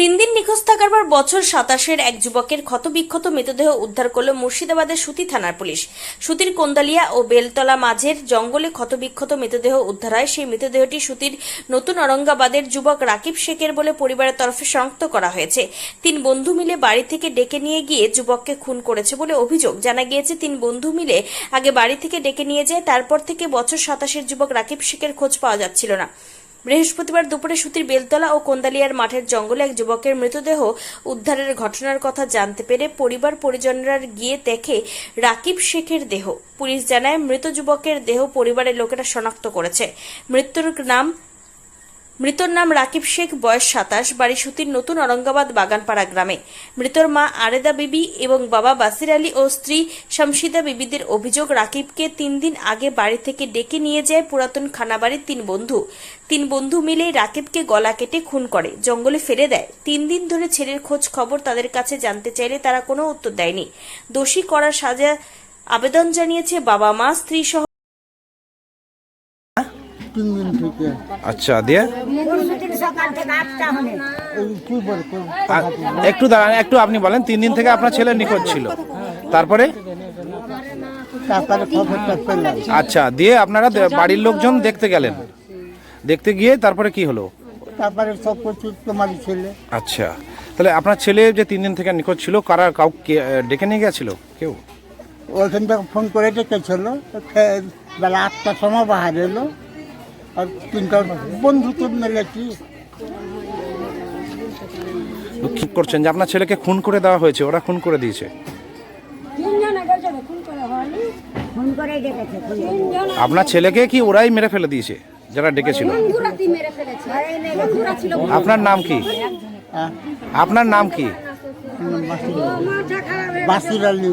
তিন দিন নিখোঁজ থাকার পর বছর সাতাশের এক যুবকের ক্ষতবিক্ষত মৃতদেহ উদ্ধার করল মুর্শিদাবাদের সুতি থানার পুলিশ। সুতির কোন্দালিয়া ও বেলতলা মাঝের জঙ্গলে ক্ষতবিক্ষত মৃতদেহ উদ্ধার হয়। সেই মৃতদেহটি সুতির নতুন অরঙ্গাবাদের যুবক রাকিব শেখের বলে পরিবারের তরফে শনাক্ত করা হয়েছে। তিন বন্ধু মিলে বাড়ি থেকে ডেকে নিয়ে গিয়ে যুবককে খুন করেছে বলে অভিযোগ জানা গিয়েছে। তিন বন্ধু মিলে আগে বাড়ি থেকে ডেকে নিয়ে যায়, তারপর থেকে বছর সাতাশের যুবক রাকিব শেখের খোঁজ পাওয়া যাচ্ছিল না। বৃহস্পতিবার দুপুরে সুতির বেলতলা ও কোন্দালিয়ার মাঠের জঙ্গলে এক যুবকের মৃতদেহ উদ্ধারের ঘটনার কথা জানতে পেরে পরিবার পরিজনরা গিয়ে দেখে রাকিব শেখের দেহ। পুলিশ জানায়, মৃত যুবকের দেহ পরিবারের লোকেরা শনাক্ত করেছে। মৃত্যুর নাম মৃতর নাম রাকিব শেখ, বয়স সাতাশ, বাড়ি সুতির নতুন অরঙ্গাবাদ বাগানপাড়া গ্রামে। মৃতর মা আরেদা বিবি এবং বাবা বাসির আলী ও স্ত্রী শামসিদা বিবিদের অভিযোগ রাকিবকে তিন দিন আগে বাড়ি থেকে ডেকে নিয়ে যায় পুরাতন খানাবাড়ির তিন বন্ধু। তিন বন্ধু মিলে রাকিবকে গলা কেটে খুন করে, জঙ্গলে ফেলে দেয়। তিন দিন ধরে ছেলের খোঁজ খবর তাদের কাছে জানতে চাইলে তারা কোনো উত্তর দেয়নি। দোষী করার সাজা আবেদন জানিয়েছে বাবা মা স্ত্রী সহ তিন দিন থেকে। আচ্ছা দিয়ে? একটু দাঁড়ান একটু আপনি বলেন তিন দিন থেকে আপনার ছেলে নিখোঁজ ছিল। তারপরে? আচ্ছা দিয়ে আপনারা বাড়ির লোকজন দেখতে গেলেন। দেখতে গিয়ে তারপরে কি হলো? তারপরে সব কিছু তোমারই ছেলে আচ্ছা তাহলে আপনার ছেলে যে তিন দিন থেকে নিখোঁজ ছিল কারা কাউকে ডেকে নিয়ে গেছিল? কেউ? ওইখান থেকে ফোন করে ডেকেছিল বেলা আটটার সময় বাহার এলো। আর তিনটা বন্ধু তো মেলেছি কি করছেন যে আপনার ছেলেকে খুন করে দেওয়া হয়েছে ওরা খুন করে দিয়েছে? আপনার ছেলেকে কি ওরাই মেরে ফেলে দিয়েছে যারা ডেকেছিল? আপনার নাম কি? আপনার নাম কি? বাসির আলী।